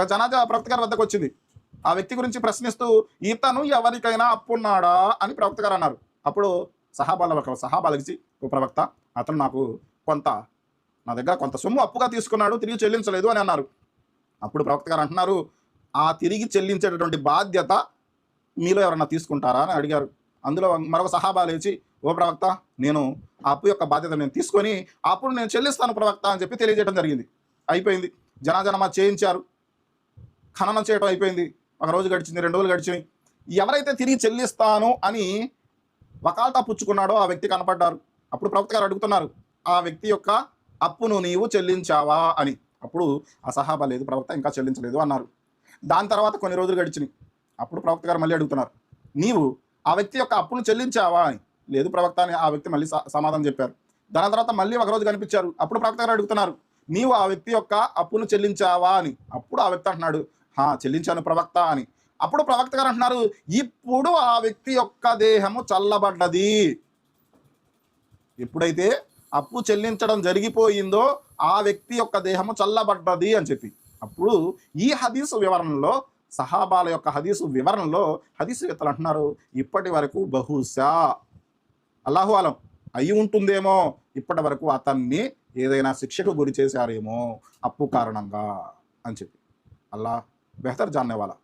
ఒక జనాజా ప్రవక్త గారి వద్దకు వచ్చింది. ఆ వ్యక్తి గురించి ప్రశ్నిస్తూ ఇతను ఎవరికైనా అప్పున్నాడా? అని ప్రవక్త గారు అన్నారు. అప్పుడు సహాబాల ఒక సహాబాలకి ఓ ప్రవక్త అతను నాకు కొంత నా దగ్గర కొంత సొమ్ము అప్పుగా తీసుకున్నాడు తిరిగి చెల్లించలేదు అని అన్నారు. అప్పుడు ప్రవక్త గారు అంటున్నారు ఆ తిరిగి చెల్లించేటటువంటి బాధ్యత మీలో ఎవరన్నా తీసుకుంటారా? అని అడిగారు. అందులో మరొక సహాబా లేచి ఓ ప్రవక్త నేను ఆ అప్పు యొక్క బాధ్యత నేను తీసుకొని అప్పుడు నేను చెల్లిస్తాను ప్రవక్త అని చెప్పి తెలియజేయడం జరిగింది. అయిపోయింది. జనాజనమా చేయించారు. ఖననం చేయడం అయిపోయింది. ఒక రోజు గడిచింది రెండు రోజులు గడిచినాయి. ఎవరైతే తిరిగి చెల్లిస్తాను అని వకాల్తా పుచ్చుకున్నాడో ఆ వ్యక్తి కనపడ్డారు. అప్పుడు ప్రవక్త గారు అడుగుతున్నారు ఆ వ్యక్తి యొక్క అప్పును నీవు చెల్లించావా అని. అప్పుడు ఆ సహాబా లేదు ప్రవక్త ఇంకా చెల్లించలేదు అన్నారు. దాని తర్వాత కొన్ని రోజులు గడిచినాయి. అప్పుడు ప్రవక్త గారు మళ్ళీ అడుగుతున్నారు నీవు ఆ వ్యక్తి యొక్క అప్పును చెల్లించావా అని. లేదు ప్రవక్త అని ఆ వ్యక్తి మళ్ళీ స- సమాధానం చెప్పారు. దాని తర్వాత మళ్ళీ ఒక రోజు కనిపించారు. అప్పుడు ప్రవక్త గారు అడుగుతున్నారు నీవు ఆ వ్యక్తి యొక్క అప్పును చెల్లించావా అని. అప్పుడు ఆ వ్యక్తి అంటున్నాడు చెల్లించాను ప్రవక్త అని. అప్పుడు ప్రవక్త గారు అంటున్నారు ఇప్పుడు ఆ వ్యక్తి యొక్క దేహము చల్లబడ్డది. ఎప్పుడైతే అప్పు చెల్లించడం జరిగిపోయిందో ఆ వ్యక్తి యొక్క దేహము చల్లబడ్డది అని చెప్పి. అప్పుడు ఈ హదీసు వివరణలో సహాబాల యొక్క హదీసు వివరణలో హదీసు వేత్తలు అంటున్నారు ఇప్పటి వరకు బహుశా అల్లాహు అలం అయి ఉంటుందేమో ఇప్పటి వరకు అతన్ని ఏదైనా శిక్షకు గురి చేశారేమో అప్పు కారణంగా అని చెప్పి. అల్లా బెహతర్ జాన్నేవాలా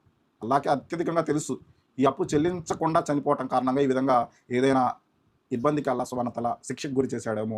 అల్లాకే అత్యధికంగా తెలుసు. ఈ అప్పు చెల్లించకుండా చనిపోవటం కారణంగా ఈ విధంగా ఏదైనా ఇబ్బందికి అల్లా సువనతల శిక్షకు గురి చేశాడేమో